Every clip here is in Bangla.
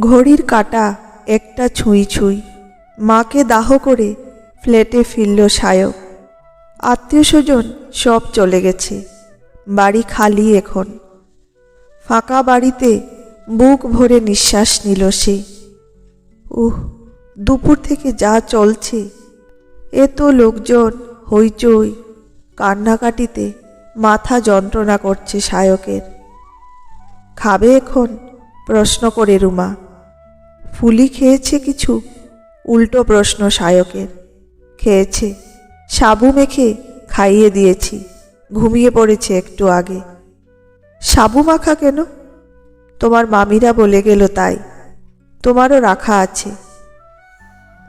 ঘড়ির কাটা একটা ছুঁই ছুঁই। মাকে দাহ করে ফ্ল্যাটে ফিরল সায়ক। আত্মীয় স্বজন সব চলে গেছে, বাড়ি খালি এখন। ফাঁকা বাড়িতে বুক ভরে নিঃশ্বাস নিল সে। উহ, দুপুর থেকে যা চলছে এত লোকজন হইচই। কান্নাকাটিতে মাথা যন্ত্রণা করছে সায়কের। খাবে এখন? প্রশ্ন করে রুমা। ফুলি খেয়েছে কিছু? উল্টো প্রশ্ন সায়কের। খেয়েছে। সাবু মেখে খাইয়ে দিয়েছি। ঘুমিয়ে পড়েছে একটু আগে। সাবু মাখা কেন? তোমার মামিরা বলে গেল তাই। তোমারও রাখা আছে।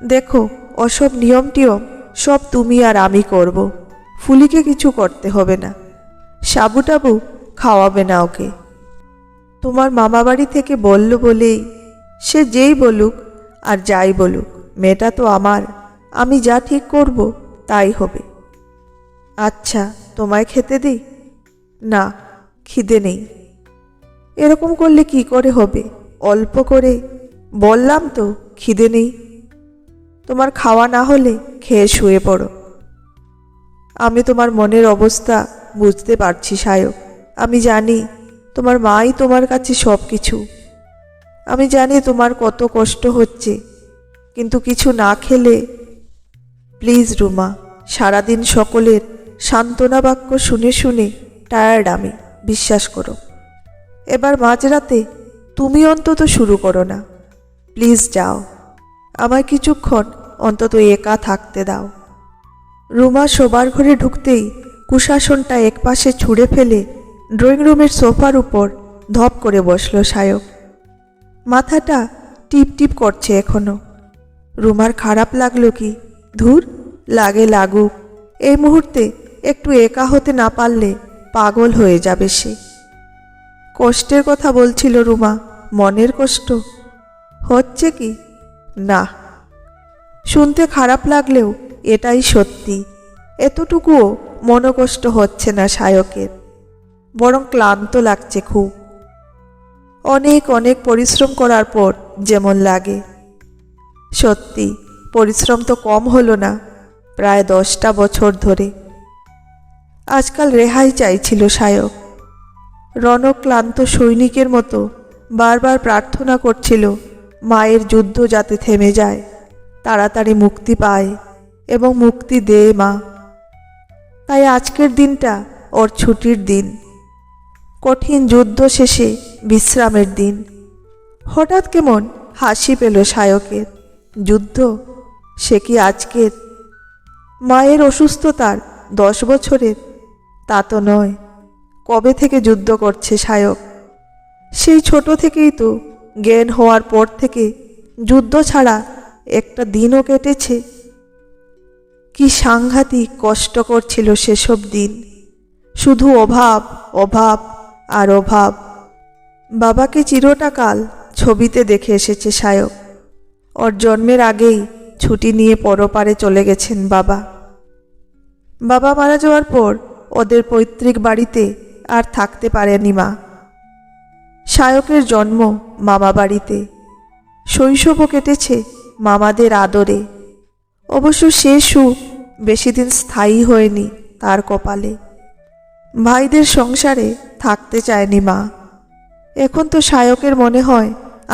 দেখো ওসব নিয়ম টিয়ম সব তুমি আর আমি করব। ফুলিকে কিছু করতে হবে না। সাবু টাবু খাওয়াবে না ওকে। তোমার মামা বাড়ি থেকে বলল বলেই সে যেই বলুক আর যাই বলুক, মেয়েটা তো আমার, আমি যা ঠিক করব তাই হবে। আচ্ছা তোমায় খেতে দিই? না, খিদে নেই। এরকম করলে কি করে হবে? অল্প করে বললাম তো, খিদে নেই। তোমার খাওয়া না হলে খেয়ে শুয়ে পড়ো। আমি তোমার মনের অবস্থা বুঝতে পারছি, সায়ক। আমি জানি তোমার মাই তোমার কাছে সব কিছু আমি জানি তোমার কত কষ্ট হচ্ছে, কিন্তু কিছু না খেলে প্লিজ রুমা, সারাদিন সকলের সান্ত্বনা বাক্য শুনে শুনে টায়ার্ড আমি, বিশ্বাস করো। এবার মাঝরাতে তুমি অন্তত শুরু করো না প্লিজ যাও, আমায় কিছুক্ষণ অন্তত একা থাকতে দাও। রুমা শোবার ঘরে ঢুকতেই কুশাসনটা একপাশে ছুঁড়ে ফেলে ড্রয়িং রুমের সোফার উপর ধপ করে বসল সায়ক। মাথাটা টিপ টিপ করছে এখনও। রুমার খারাপ লাগল কি? ধুর, লাগে লাগুক। এই মুহূর্তে একটু একা হতে না পারলে পাগল হয়ে যাবে সে। কষ্টের কথা বলছিল রুমা, মনের কষ্ট। হচ্ছে কি? না। শুনতে খারাপ লাগলেও এটাই সত্যি। এতটুকুও মনোকষ্ট হচ্ছে না সায়কের। বরং ক্লান্ত লাগছে খুব। অনেক অনেক পরিশ্রম করার পর যেমন লাগে। সত্যি, পরিশ্রম তো কম হলো না, প্রায় দশটা বছর ধরে। আজকাল রেহাই চাইছিল সায়ক। রণক্লান্ত সৈনিকের মতো বারবার প্রার্থনা করছিল মায়ের যুদ্ধ যাতে থেমে যায়, তাড়াতাড়ি মুক্তি পায় এবং মুক্তি দে মা। তাই আজকের দিনটা ওর ছুটির দিন। কঠিন যুদ্ধ শেষে বিশ্রামের দিন। হঠাৎ কেমন হাসি পেল সায়কের। যুদ্ধ? সে কি আজকের? মায়ের অসুস্থতার দশ বছরের? তা তো নয়। কবে থেকে যুদ্ধ করছে সায়ক? সেই ছোট থেকেই তো জ্ঞান হওয়ার পর থেকে যুদ্ধ ছাড়া একটা দিনও কেটেছে। কি সাংঘাতিক কষ্ট করছিল সেসব দিন। শুধু অভাব অভাব আর অভাব। বাবাকে চিরটা কাল ছবিতে দেখে এসেছে সায়ক। ওর জন্মের আগেই ছুটি নিয়ে পরপারে চলে গেছেন বাবা। বাবা মারা যাওয়ার পর ওদের পৈতৃক বাড়িতে আর থাকতে পারেনি মা। সায়কের জন্ম মামা বাড়িতে। শৈশবও কেটেছে মামাদের আদরে। অবশ্য সে সুখ বেশি দিন স্থায়ী হয়নি তার কপালে। ভাইদের সংসারে থাকতে চায়নি মা। এখন তো সায়কের মনে হয়,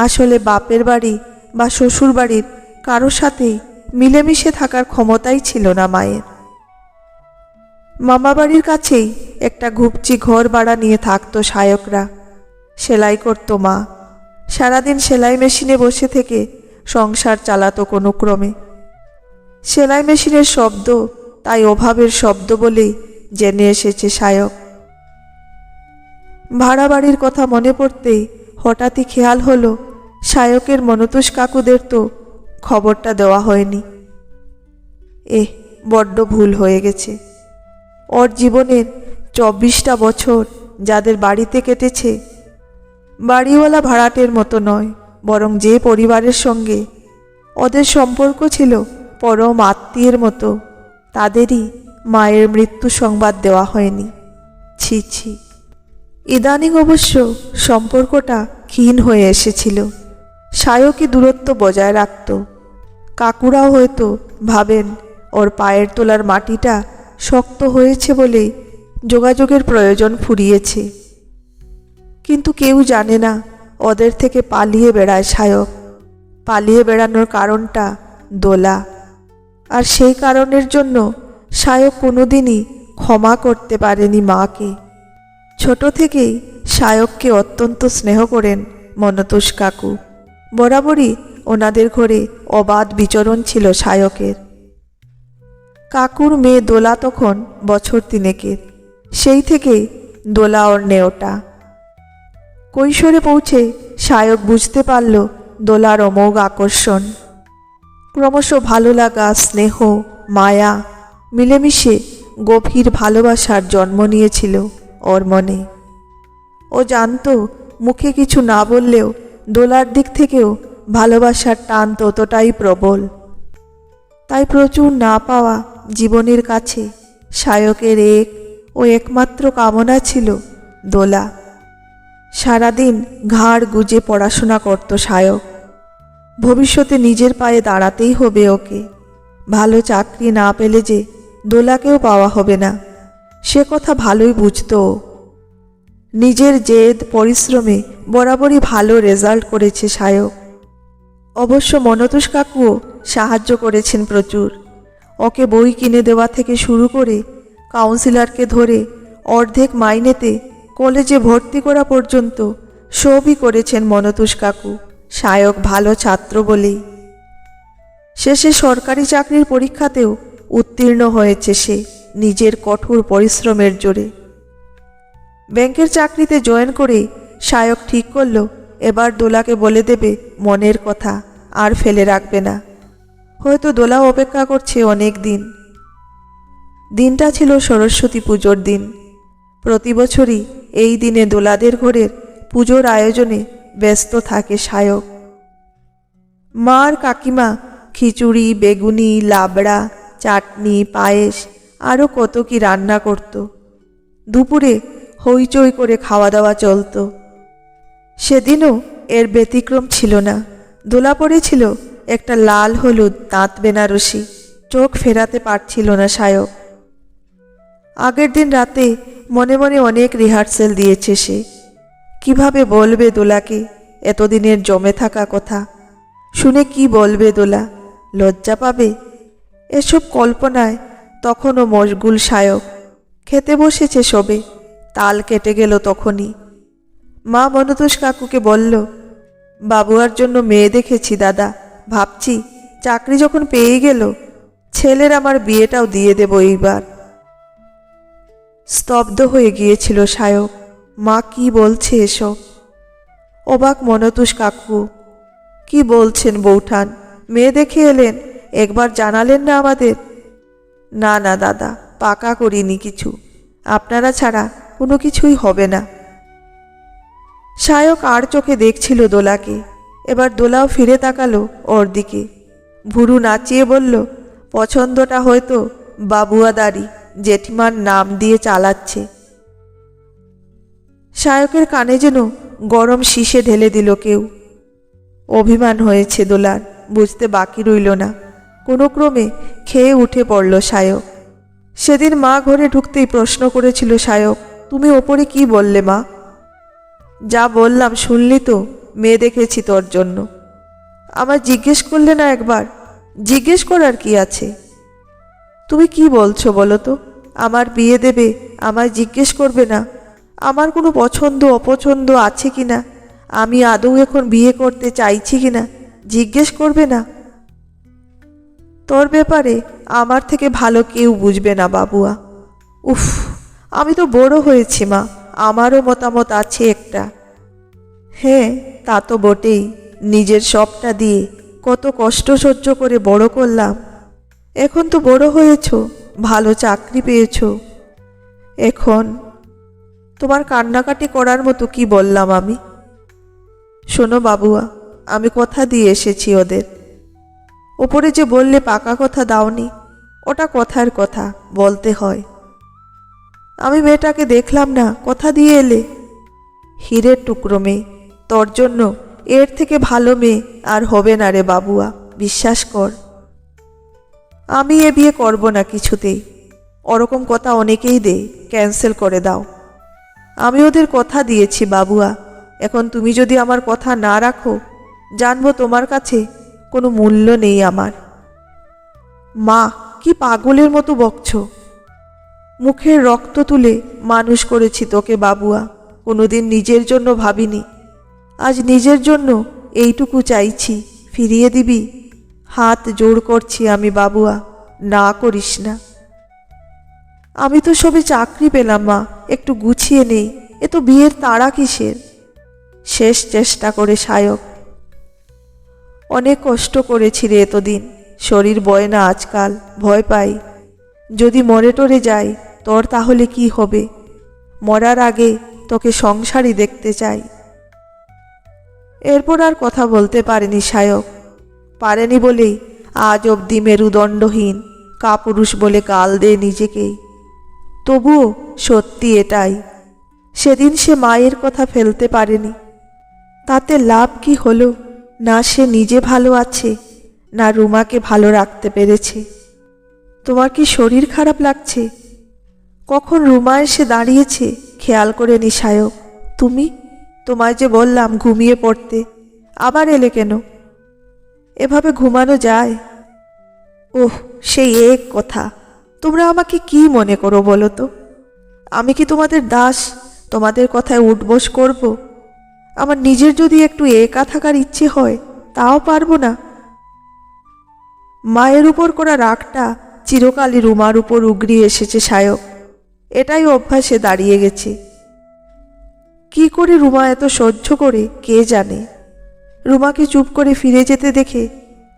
আসলে বাপের বাড়ি বা শ্বশুর বাড়ির কারোর সাথেই মিলেমিশে থাকার ক্ষমতাই ছিল না মায়ের। মামা বাড়ির কাছেই একটা ঘুপচি ঘর ভাড়া নিয়ে থাকতো সায়করা। সেলাই করতো মা। সারাদিন সেলাই মেশিনে বসে থেকে সংসার চালাতো কোনো ক্রমে। সেলাই মেশিনের শব্দ তাই অভাবের শব্দ বলেই জেনে এসেছে সায়ক। ভাড়া বাড়ির কথা মনে পড়তেই হঠাৎই খেয়াল হলো সায়কের মনতোষ কাকুদের তো খবরটা দেওয়া হয়নি। এহ, বড্ড ভুল হয়ে গেছে। ওর জীবনের চব্বিশটা বছর যাদের বাড়িতে কেটেছে, বাড়িওয়ালা ভাড়াটের মতো নয়, বরং যে পরিবারের সঙ্গে ওদের সম্পর্ক ছিল পরম আত্মীয়ের মতো, তাদেরই মায়ের মৃত্যু সংবাদ দেওয়া হয়নি। ছি ছি। ইদানিং অবশ্য সম্পর্কটা ক্ষীণ হয়ে এসেছিল। সায়কই দূরত্ব বজায় রাখত। কাকুরাও হয়তো ভাবেন, ওর পায়ের তোলার মাটিটা শক্ত হয়েছে বলেই যোগাযোগের প্রয়োজন ফুরিয়েছে। কিন্তু কেউ জানে না ওদের থেকে পালিয়ে বেড়ায় সায়ক। পালিয়ে বেড়ানোর কারণটা দোলা। আর সেই কারণের জন্য সায়ক কোনোদিনই ক্ষমা করতে পারেনি মাকে। ছোট থেকেই সায়ককে অত্যন্ত স্নেহ করেন মনতোষ কাকু। বরাবরই ওনাদের ঘরে অবাধ বিচরণ ছিল সায়কের। কাকুর মেয়ে দোলা তখন বছর তিনেকের। সেই থেকেই দোলা ওর নেওটা। কৈশোরে পৌঁছে সায়ক বুঝতে পারল দোলার অমোঘ আকর্ষণ। ক্রমশ ভালো লাগা, স্নেহ, মায়া মিলেমিশে গভীর ভালোবাসার জন্ম নিয়েছিল। ওর মনে। ও জানতো মুখে কিছু না বললেও দোলার দিক থেকেও ভালোবাসার টান ততটাই প্রবল। তাই প্রচুর না পাওয়া জীবনের কাছে সায়কের এক ও একমাত্র কামনা ছিল দোলা। সারাদিন ঘাড় গুজে পড়াশোনা করত সায়ক। ভবিষ্যতে নিজের পায়ে দাঁড়াতেই হবে ওকে। ভালো চাকরি না পেলে যে দোলাকেও পাওয়া হবে না। সে কথা ভালোই বুঝত। নিজের জেদ, পরিশ্রমে বরাবরই ভালো রেজাল্ট করেছে সায়ক। অবশ্য মনতোষ কাকুও সাহায্য করেছেন প্রচুর। ওকে বই কিনে দেওয়া থেকে শুরু করে কাউন্সিলরকে ধরে অর্ধেক মাইনেতে কলেজে ভর্তি করা পর্যন্ত সবই করেছেন মনতোষ কাকু, সায়ক ভালো ছাত্র বলেই। শেষে সরকারি চাকরির পরীক্ষাতেও উত্তীর্ণ হয়েছে সে। নিজের কঠোর পরিশ্রমের জোরে। ব্যাংকের চাকরিতে জয়েন করে সায়ক ঠিক করল, এবার দোলাকে বলে দেবে মনের কথা, আর ফেলে রাখবে না। হয়তো দোলা অপেক্ষা করছে অনেক দিন। দিনটা ছিল সরস্বতী পুজোর দিন। প্রতি বছরই এই দিনে দোলাদের ঘরের পুজোর আয়োজনে ব্যস্ত থাকে সায়ক মার কাকিমা খিচুড়ি, বেগুনি, লাবড়া, চাটনি, পায়েস আরও কত কি রান্না করত। দুপুরে হইচই করে খাওয়া দাওয়া চলতো। সেদিনও এর ব্যতিক্রম ছিল না। দোলা পড়েছিল একটা লাল হলুদ দাঁত বেনারসি, চোখ ফেরাতে পারছিল না সায়ক আগের দিন রাতে মনে মনে অনেক রিহার্সেল দিয়েছে সে। কীভাবে বলবে দোলাকে এতদিনের জমে থাকা কথা? শুনে কি বলবে দোলা? লজ্জা পাবে? এসব কল্পনায় তখনও মশগুল সায়ক খেতে বসেছে সবে। তাল কেটে গেল তখনই। মা মনতোষ কাকুকে বলল, বাবুয়ার জন্য মেয়ে দেখেছি দাদা। ভাবছি চাকরি যখন পেয়ে গেল, ছেলের আমার বিয়েটাও দিয়ে দেব এইবার। স্তব্ধ হয়ে গিয়েছিল সায়ক মা কি বলছে এসব? অবাক মনতোষ কাকু। কি বলছেন বৌঠান? মেয়ে দেখে এলেন? একবার জানালেন না আমাদের? না না, দাদা, পাকা করিনি কিছু। আপনারা ছাড়া কোনো কিছুই হবে না। সায়ক আর চোখে দেখছিল দোলাকে। এবার দোলাও ফিরে তাকালো ওর দিকে। ভুরু নাচিয়ে বলল, পছন্দটা হয়তো বাবুয়াদারি জেঠিমার নাম দিয়ে চালাচ্ছে। সায়কের কানে যেন গরম শীষে ঢেলে দিল কেউ। অভিমান হয়েছে দোলার, বুঝতে বাকি রইল না। কোনো ক্রমে খেয়ে উঠে পড়ল সায়ক। সেদিন মা ঘরে ঢুকতেই প্রশ্ন করেছিল সায়ক, তুমি ওপরে কি বললে মা? যা বললাম শুনলি তো, মেয়ে দেখেছি তোর জন্য। আমার জিজ্ঞেস করলে না একবার? জিজ্ঞেস করার কি আছে? তুমি কি বলছো বলো তো? আমার বিয়ে দেবে, আমায় জিজ্ঞেস করবে না? আমার কোনো পছন্দ, অপছন্দ আছে কি না? আমি আদৌ এখন বিয়ে করতে চাইছি কি না? জিজ্ঞেস করবে না? তোর ব্যাপারে আমার থেকে ভালো কেউ বুঝবে না, বাবুয়া। উফ, আমি তো বড় হয়েছি, মা। আমারও মতামত আছে একটা। হ্যাঁ তা তো বটেই। নিজের সবটা দিয়ে কত কষ্ট সহ্য করে বড় করলাম। এখন তো বড় হয়েছ, ভালো চাকরি পেয়েছ। এখন তোমার কান্নাকাটি করার মতো কি বললাম আমি? শোনো, বাবুয়া, আমি কথা দিয়ে এসেছি ওদের। ওপরে যে বললে পাকা কথা দাওনি, ওটা কথার কথা, বলতে হয়। আমি মেয়েটাকে দেখলাম না, কথা দিয়ে এলে। হীরের টুকরো মেয়ে, তোর জন্য এর থেকে ভালো মেয়ে আর হবে না রে বাবুয়া, বিশ্বাস কর। আমি এ বিয়ে করব না কিছুতেই, ওরকম কথা অনেকেই দে ক্যান্সেল করে দাও। আমি ওদের কথা দিয়েছি, বাবুয়া, এখন তুমি যদি আমার কথা না রাখো, জানব তোমার কাছে কোনো মূল্য নেই আমার। মা, কি পাগলের মতো বকছ? মুখের রক্ত তুলে মানুষ করেছি তোকে, বাবুয়া। কোনোদিন নিজের জন্য ভাবিনি। আজ নিজের জন্য এইটুকু চাইছি। ফিরিয়ে দিবি? হাত জোর করছি আমি, বাবুয়া। না করিস না। আমি তো সবে চাকরি পেলাম, মা। একটু গুছিয়ে নেই। এ তো বিয়ের তাড়া কিসের? শেষ চেষ্টা করে সায়ক। অনেক কষ্ট করেছি রে এতদিন। শরীর বয় না আজকাল, ভয় পাই। যদি মরে টরে যাই, তোর তাহলে কি হবে? মরার আগে তোকে সংসারই দেখতে চাই। এরপর আর কথা বলতে পারেনি সায়ক। পারেনি বলেই আজ অবধি মেরুদণ্ডহীন কাপুরুষ বলে গাল দেয় নিজেকেই তবুও সত্যি এটাই। সেদিন সে মায়ের কথা ফেলতে পারেনি। তাতে লাভ কি হলো? না সে নিজে ভালো আছে, না রুমাকে ভালো রাখতে পেরেছে। তোমার কি শরীর খারাপ লাগছে? কখন রুমা এসে দাঁড়িয়েছে? খেয়াল করে নি সায়ক। তুমি? তোমায় যে বললাম ঘুমিয়ে পড়তে, আবার এলে কেন? এভাবে ঘুমানো যায়? ওহ, সেই এক কথা। তোমরা আমাকে কি মনে করো বলো তো? আমি কি তোমাদের দাস? তোমাদের কথায় উঠবোস করব? আমার নিজের যদি একটু একা থাকার ইচ্ছে হয়, তাও পারব না। মায়ের উপর করা রাগটা চিরকালই রুমার উপর উগড়িয়ে এসেছে সায়ক। এটাই অভ্যাসে দাঁড়িয়ে গেছে। কি করে রুমা এত সহ্য করে, কে জানে? রুমাকে চুপ করে ফিরে যেতে দেখে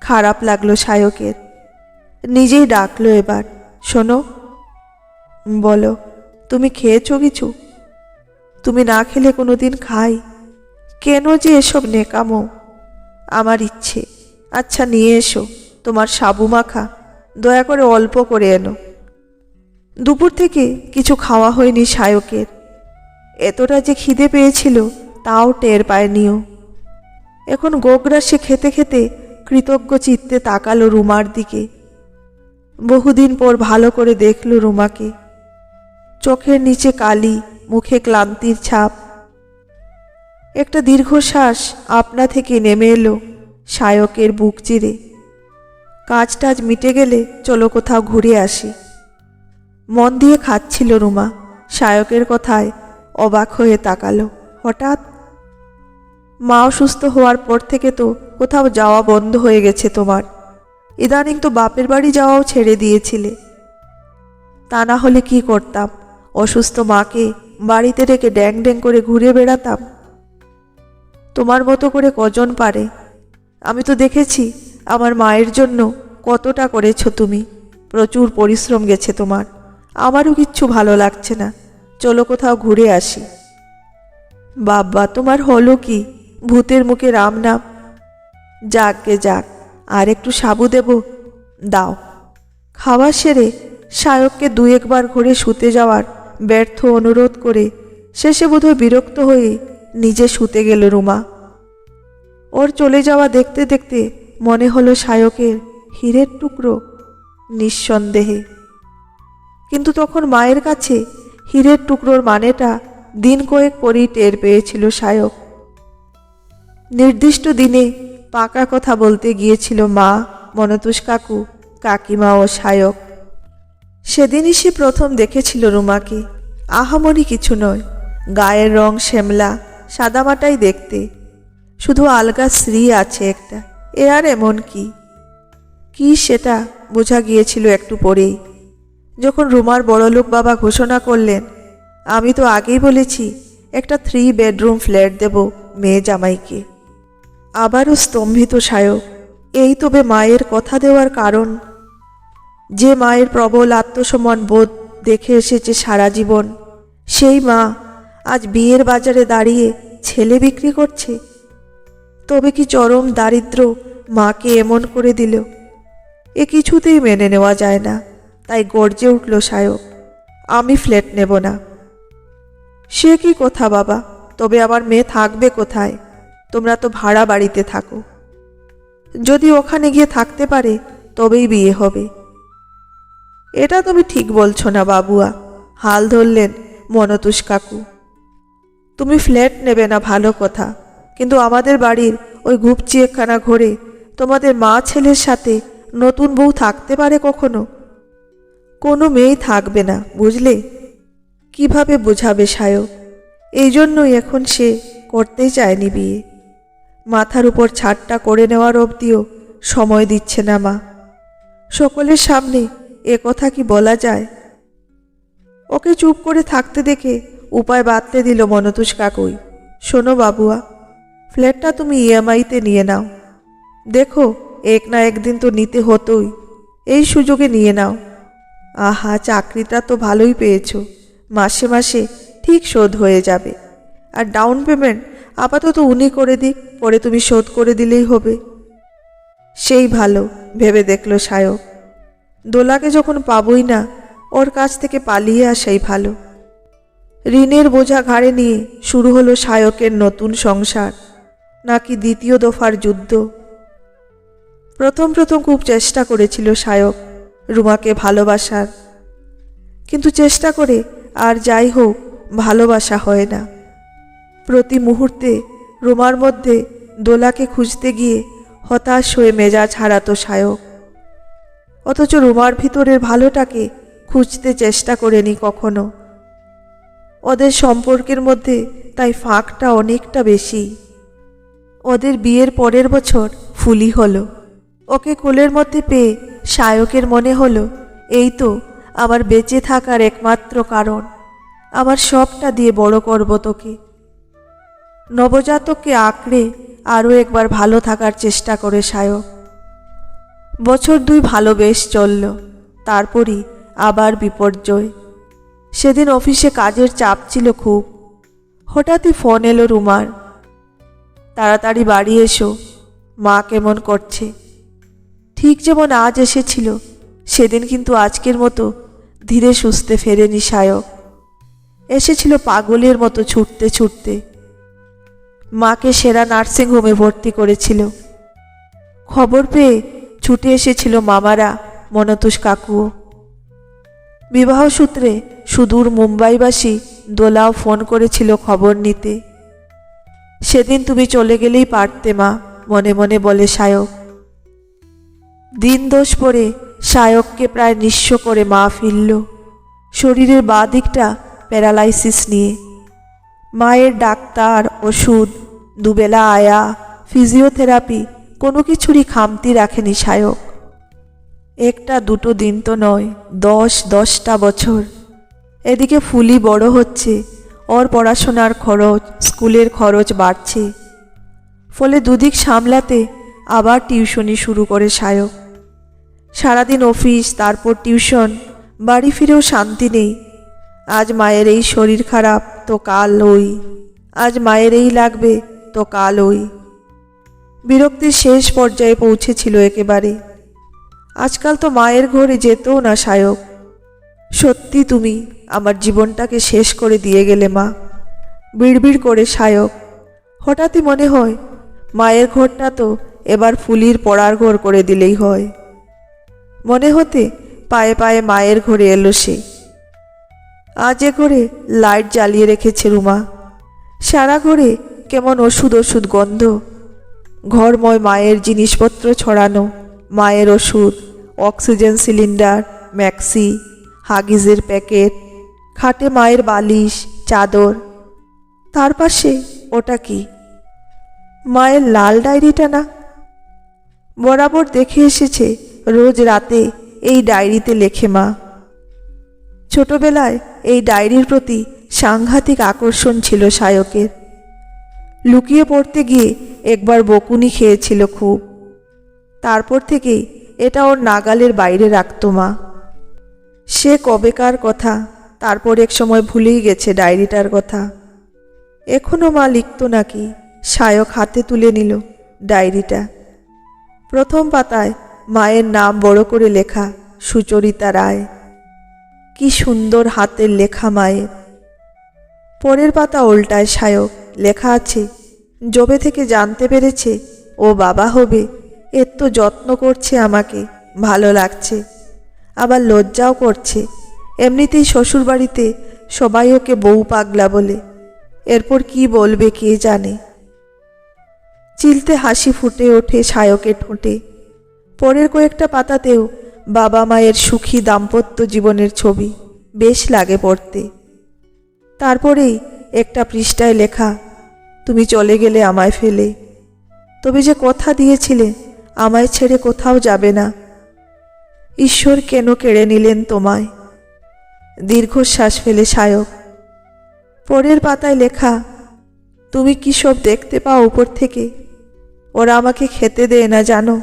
খারাপ লাগল সায়কের। নিজেই ডাকলো এবার, শোনো, বলো, তুমি খেয়েছো কিছু? তুমি না খেলে কোনোদিন খাই? কেন যে এসব নেকামো? আমার ইচ্ছে। আচ্ছা নিয়ে এসো। তোমার সাবু মাখা। দয়া করে অল্প করে এনো। দুপুর থেকে কিছু খাওয়া হয়নি সায়কের। এতটা যে খিদে পেয়েছিল, তাও টের পায়নিও। এখন গোগ্রাসে খেতে খেতে কৃতজ্ঞ চিত্তে তাকালো রুমার দিকে। বহুদিন পর ভালো করে দেখল রুমাকে। চোখের নিচে কালি, মুখে ক্লান্তির ছাপ। একটা দীর্ঘশ্বাস আপনা থেকে নেমে এলো সায়কের বুক চিরে। কাজ টাজ মিটে গেলে চলো কোথাও ঘুরে আসি। মন দিয়ে খাচ্ছিল রুমা, সায়কের কথায় অবাক হয়ে তাকালো। হঠাৎ মা অসুস্থ হওয়ার পর থেকে তো কোথাও যাওয়া বন্ধ হয়ে গেছে তোমার। ইদানিং তো বাপের বাড়ি যাওয়াও ছেড়ে দিয়েছিলে। তা না হলে কি করতাম? অসুস্থ মাকে বাড়িতে রেখে ড্যাং ড্যাং করে ঘুরে বেড়াতাম? তোমার মতো করে কজন পারে? আমি তো দেখেছি আমার মায়ের জন্য কতটা করেছ তুমি। প্রচুর পরিশ্রম গেছে তোমার। আমারও কিচ্ছু ভালো লাগছে না। চলো কোথাও ঘুরে আসি। বাবা, তোমার হলো কি? ভূতের মুখে রাম নাম। যাক গে, যাক। আর একটু সাবু দেব? দাও। খাওয়া সেরে সায়ককে দু একবার ঘুরে শুতে যাওয়ার ব্যর্থ অনুরোধ করে শেষে বোধহয় বিরক্ত হয়ে নিজে শুতে গেল রুমা। ওর চলে যাওয়া দেখতে দেখতে মনে হলো সায়কের হীরের টুকরো নিঃসন্দেহে। কিন্তু তখন মায়ের কাছে হীরের টুকরোর মানেটা দিন কয়েক পরেই টের পেয়েছিল সায়ক। নির্দিষ্ট দিনে পাকা কথা বলতে গিয়েছিল মা, মনতুষ কাকু, কাকিমা ও সায়ক। সেদিনই সে প্রথম দেখেছিল রুমাকে। আহামরি কিছু নয়, গায়ের রং শ্যামলা সাদামাটাই দেখতে। শুধু আলগা শ্রী আছে একটা। এ আর এমন কি? কি সেটা বোঝা গিয়েছিল একটু পরেই। যখন রুমার বড়লোক বাবা ঘোষণা করলেন, আমি তো আগেই বলেছি, একটা থ্রি বেডরুম ফ্ল্যাট দেব মেয়ে জামাইকে। আবারও স্তম্ভিত সায়ক। এই তবে মায়ের কথা দেওয়ার কারণ? যে মায়ের প্রবল আত্মসম্মান বোধ দেখে এসেছে সারা জীবন, সেই মা আজ বিয়ের বাজারে দাঁড়িয়ে ছেলে বিক্রি করছে। তবে কি চরম দারিদ্র মাকে এমন করে দিল? এ কিছুতেই মেনে নেওয়া যায় না। তাই গর্জে উঠল সায়ক, আমি ফ্ল্যাট নেব না। সে কি কথা বাবা? তবে আমার মেয়ে থাকবে কোথায়? তোমরা তো ভাড়া বাড়িতে থাকো। যদি ওখানে গিয়ে থাকতে পারে, তবেই বিয়ে হবে। এটা তুমি ঠিক বলছো না বাবুয়া। হাল ধরলেন মনতুষ কাকু। তুমি ফ্ল্যাট নেবে না ভালো কথা। কিন্তু আমাদের বাড়ির ওই গুপচি একখানা ঘরে তোমাদের মা ছেলের সাথে নতুন বউ থাকতে পারে কখনো? কোনো মেয়ে থাকবে না, বুঝলে? কীভাবে বোঝাবে সায়ক এই জন্যই এখন সে করতেই চায়নি বিয়ে। মাথার উপর ছাদটা করে নেওয়ার অবধিও সময় দিচ্ছে না মা। সকলের সামনে এ কথা কি বলা যায়? ওকে চুপ করে থাকতে দেখে উপায় বাতলে দিল মনতুষ কাকুই। শোনো বাবুয়া, ফ্ল্যাটটা তুমি ইএমআইতে নিয়ে নাও। দেখো, এক না একদিন তো নিতে হতোই। এই সুযোগে নিয়ে নাও। আহা, চাকরিটা তো ভালোই পেয়েছ। মাসে মাসে ঠিক শোধ হয়ে যাবে। আর ডাউন পেমেন্ট আপাতত উনি করে দিক, পরে তুমি শোধ করে দিলেই হবে। সেই ভালো, ভেবে দেখল সায়ক। দোলাকে যখন পাবই না, ওর কাছ থেকে পালিয়ে আসাই ভালো। ঋণের বোঝা ঘাড়ে নিয়ে শুরু হলো সায়কের নতুন সংসার, নাকি দ্বিতীয় দফার যুদ্ধ। প্রথম প্রথম খুব চেষ্টা করেছিল সায়ক রুমাকে ভালোবাসার, কিন্তু চেষ্টা করে আর যাই হোক, ভালোবাসা হয় না। প্রতি মুহূর্তে রুমার মধ্যে দোলাকে খুঁজতে গিয়ে হতাশ হয়ে মেজাজ হারাতো সায়ক অথচ রুমার ভিতরের ভালোটাকে খুঁজতে চেষ্টা করেনি কখনো। ওদের সম্পর্কের মধ্যে তাই ফাঁকটা অনেকটা বেশি। ওদের বিয়ের পরের বছর ফুলি হলো। ওকে কোলের মধ্যে পেয়ে সায়কের মনে হলো, এই তো আমার বেঁচে থাকার একমাত্র কারণ। আমার সবটা দিয়ে বড় করব তোকে। নবজাতককে আঁকড়ে আরও একবার ভালো থাকার চেষ্টা করে সায়ক। বছর দুই ভালো বেশ চলল, তারপরই আবার বিপর্যয়। সেদিন অফিসে কাজের চাপ ছিল খুব। হঠাৎই ফোন এলো রুমার। তাড়াতাড়ি বাড়ি এসো, মা কেমন করছে? ঠিক যেমন আজ এসেছিল, সেদিন কিন্তু আজকের মতো ধীরে সুস্থে ফেরেনি সায়ক। এসেছিল পাগলের মতো ছুটতে ছুটতে। মাকে সেরা নার্সিংহোমে ভর্তি করেছিল। খবর পেয়ে ছুটে এসেছিল মামারা মনতোষ কাকুও। বিবাহ সূত্রে সুদূর মুম্বাইবাসী দোলাও ফোন করেছিল খবর নিতে। সেদিন তুমি চলে গেলেই পারতে মা, মনে মনে বলে সায়ক। দিন দোষ পরে সায়ককে প্রায় নিঃস্ব করে মা ফিরল। শরীরের বাঁ দিকটা প্যারালাইসিস নিয়ে। মায়ের ডাক্তার, ওষুধ, দুবেলা আয়া, ফিজিওথেরাপি কোনো কিছুরই খামতি রাখেনি সায়ক। একটা দুটো দিন তো নয়, দশ, দশটা বছর। এদিকে ফুলি বড় হচ্ছে, ওর পড়াশোনার খরচ, স্কুলের খরচ বাড়ছে। ফলে দুদিক সামলাতে আবার টিউশনি শুরু করে সায়ক। সারাদিন অফিস, তারপর টিউশন, বাড়ি ফিরেও শান্তি নেই। আজ মায়ের এই শরীর খারাপ, তো কাল ওই। আজ মায়ের এই লাগবে, তো কাল ওই। বিরক্তির শেষ পর্যায়ে পৌঁছেছিল একেবারে। আজকাল তো মায়ের ঘরে যেতেও না, সায়ক। সত্যি তুমি আমার জীবনটাকে শেষ করে দিয়ে গেলে, মা। বিড়বিড় করে, সায়ক। হঠাৎই মনে হয়, মায়ের ঘরটা তো এবার ফুলির পড়ার ঘর করে দিলেই হয়। মনে হতে পায়ে পায়ে মায়ের ঘরে এলো সে। আজ এ ঘরে লাইট জ্বালিয়ে রেখেছে রুমা। সারা ঘরে কেমন ওষুধ ওষুধ গন্ধ। ঘরময় মায়ের জিনিসপত্র ছড়ানো। মায়ের ওষুধ, অক্সিজেন সিলিন্ডার, ম্যাক্সি, হাগিজের প্যাকেট, খাটে মায়ের বালিশ, চাদর। তার পাশে ওটা কি? মায়ের লাল ডায়েরিটা না? বরাবর দেখে এসেছে রোজ রাতে এই ডায়েরিতে লেখে মা। ছোটবেলায় এই ডায়েরির প্রতি সাংঘাতিক আকর্ষণ ছিল সায়কের। লুকিয়ে পড়তে গিয়ে একবার বকুনি খেয়েছিল খুব। তারপর থেকেই এটা ওর নাগালের বাইরে রাখতো মা। সে কবেকার কথা, তারপর এক সময় ভুলেই গেছে ডায়েরিটার কথা। এখনও মা লিখত নাকি, সায়ক হাতে তুলে নিল ডায়েরিটা। প্রথম পাতায় মায়ের নাম বড় করে লেখা, সুচরিতা রায়। কি সুন্দর হাতের লেখা মায়ের। পরের পাতা উল্টায় সায়ক, লেখা আছে জবে থেকে জানতে পেরেছে, ও বাবা হবে এর তো যত্ন করছে আমাকে, ভালো লাগছে। আবার লজ্জাও করছে। এমনিতেই শ্বশুরবাড়িতে সবাই ওকে বউ পাগলা বলে। এরপর কি বলবে কে জানে? চিলতে হাসি ফুটে ওঠে সায়কের ঠোঁটে। পরের কয়েকটা পাতাতেও বাবা মায়ের সুখী দাম্পত্য জীবনের ছবি বেশ লাগে পড়তে। তারপরেই একটা পৃষ্ঠায় লেখা, তুমি চলে গেলে আমায় ফেলে। তবে যে কথা দিয়েছিলে আমায় ছেড়ে কোথাও যাবে না। ঈশ্বর কেন কেড়ে নিলেন তোমায়? দীর্ঘশ্বাস ফেলে সায়ক। পরের পাতায় লেখা, তুমি কি সব দেখতে পাও উপর থেকে? ওরা আমাকে খেতে দেয় না, জানো?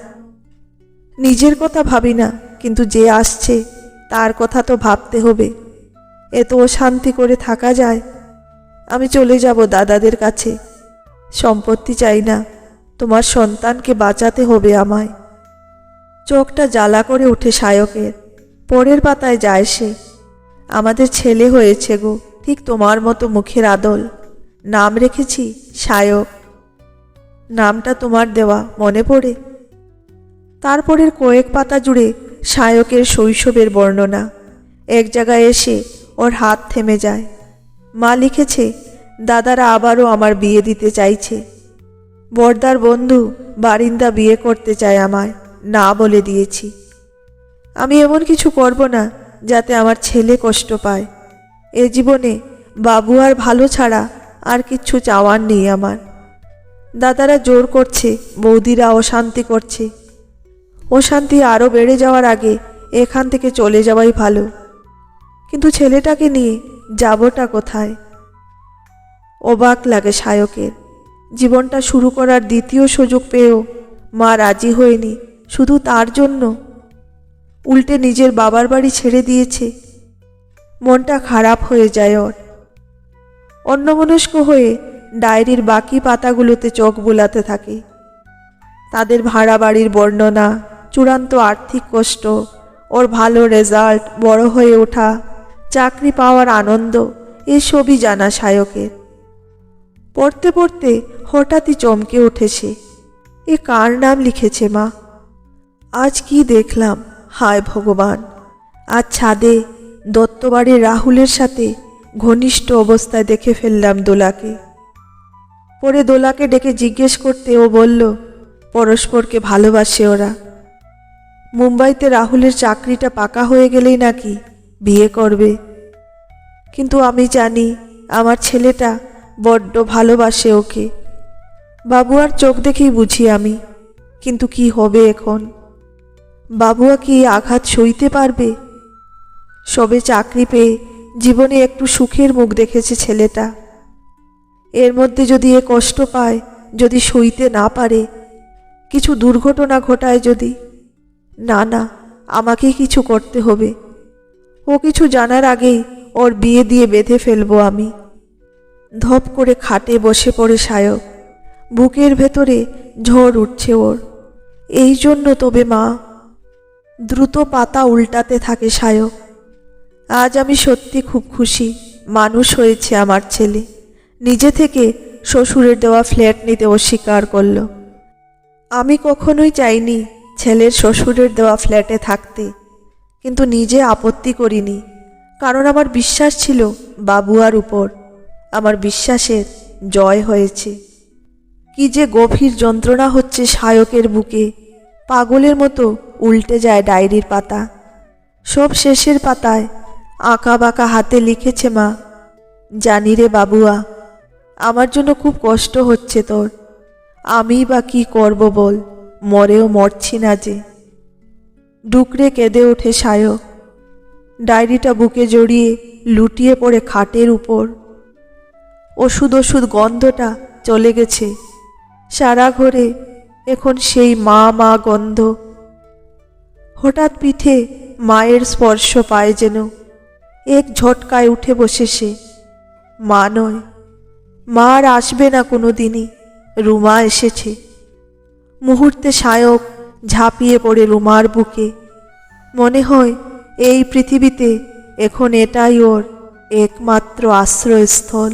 নিজের কথা ভাবি না, কিন্তু যে আসছে, তার কথা তো ভাবতে হবে। এত শান্তি করে থাকা যায়। আমি চলে যাব দাদাদের কাছে। সম্পত্তি চাই না। তোমার সন্তানকে বাঁচাতে হবে আমায়। চোখটা জ্বালা করে ওঠে সায়কের। পরের পাতায় যায় সে। আমাদের ছেলে হয়েছে গো, ঠিক তোমার মতো মুখের আদল। নাম রেখেছি সায়ক। নামটা তোমার দেওয়া, মনে পড়ে? তারপরের কয়েক পাতা জুড়ে সায়কের শৈশবের বর্ণনা। এক জায়গায় এসে ওর হাত থেমে যায়। মা লিখেছে, দাদারা আবারও আমার বিয়ে দিতে চাইছে। বর্দার বন্ধু বারিন্দা বিয়ে করতে চায় আমায়, না বলে দিয়েছি। আমি এমন কিছু করব না যাতে আমার ছেলে কষ্ট পায়। এ জীবনে বাবু আর ভালো ছাড়া আর কিচ্ছু চাওয়ার নেই আমার। দাদারা জোর করছে, বৌদিরা অশান্তি করছে। অশান্তি আরও বেড়ে যাওয়ার আগে এখান থেকে চলে যাওয়াই ভালো। কিন্তু ছেলেটাকে নিয়ে যাবোটা কোথায়? অবাক লাগে সায়কের। জীবনটা শুরু করার দ্বিতীয় সুযোগ পেয়েও মা রাজি হয়নি, শুধু তার জন্য। উল্টে নিজের বাবার বাড়ি ছেড়ে দিয়েছে। মনটা খারাপ হয়ে যায় ওর। অন্যমনস্ক হয়ে ডায়েরির বাকি পাতাগুলোতে চোখ বুলাতে থাকে। তাদের ভাড়া বাড়ির বর্ণনা, চূড়ান্ত আর্থিক কষ্ট, ওর ভালো রেজাল্ট, বড় হয়ে ওঠা, চাকরি পাওয়ার আনন্দ, এসবই জানা সায়কের। পড়তে পড়তে হঠাৎই চমকে উঠেছে। এ কার নাম লিখেছে মা? আজ কি দেখলাম? হায় ভগবান! আজ ছাদে দত্তবাড়ির রাহুলের সাথে ঘনিষ্ঠ অবস্থায় দেখে ফেললাম দোলাকে। পরে দোলাকে ডেকে জিজ্ঞেস করতে ও বলল, পরস্পরকে ভালোবাসে ওরা। মুম্বাইতে রাহুলের চাকরিটা পাকা হয়ে গেলেই নাকি বিয়ে করবে। কিন্তু আমি জানি আমার ছেলেটা বড্ড ভালোবাসে ওকে। বাবু আর চোখ দেখেই বুঝি আমি, কিন্তু কি হবে এখন? বাবুয়া কি আঘাত সইতে পারবে? সবে চাকরি পেয়ে জীবনে একটু সুখের মুখ দেখেছে ছেলেটা। এর মধ্যে যদি এ কষ্ট পায়, যদি সইতে না পারে, কিছু দুর্ঘটনা ঘটায় যদি, না না আমাকে কিছু করতে হবে। ও কিছু জানার আগেই ওর বিয়ে দিয়ে বেঁধে ফেলব আমি। ধপ করে খাটে বসে পড়ে সায়ক। বুকের ভেতরে ঝড় উঠছে ওর। এই জন্য তবে মা, দ্রুত পাতা উল্টাতে থাকে সায়ক। আজ আমি সত্যি খুব খুশি, মানুষ হয়েছে আমার ছেলে। নিজে থেকে শ্বশুরের দেওয়া ফ্ল্যাট নিতে অস্বীকার করল। আমি কখনোই চাইনি ছেলের শ্বশুরের দেওয়া ফ্ল্যাটে থাকতে, কিন্তু নিজে আপত্তি করিনি, কারণ আমার বিশ্বাস ছিল বাবুয়ার উপর। আমার বিশ্বাসের জয় হয়েছে। কি যে গভীর যন্ত্রণা হচ্ছে সায়কের বুকে। পাগলের মতো উল্টে যায় ডায়েরির পাতা। সব শেষের পাতায় আঁকা বাঁকা হাতে লিখেছে মা, জানি রে বাবুয়া, আমার জন্য খুব কষ্ট হচ্ছে তোর। আমি বা কি করব বল, মরেও মরছি না যে। ডুকরে কেঁদে ওঠে সায়ক। ডায়েরিটা বুকে জড়িয়ে লুটিয়ে পড়ে খাটের উপর। ওষুধ ওষুধ গন্ধটা চলে গেছে। সারা ঘরে এখন সেই মা মা গন্ধ। হঠাৎ পিঠে মায়ের স্পর্শ পায় যেন। এক ঝটকায় উঠে বসে সে। মা নয়, মা আর আসবে না কোনো দিনই রুমা এসেছে। মুহূর্তে সায়ক ঝাঁপিয়ে পড়ে রুমার বুকে। মনে হয় এই পৃথিবীতে এখন এটাই ওর একমাত্র আশ্রয়স্থল।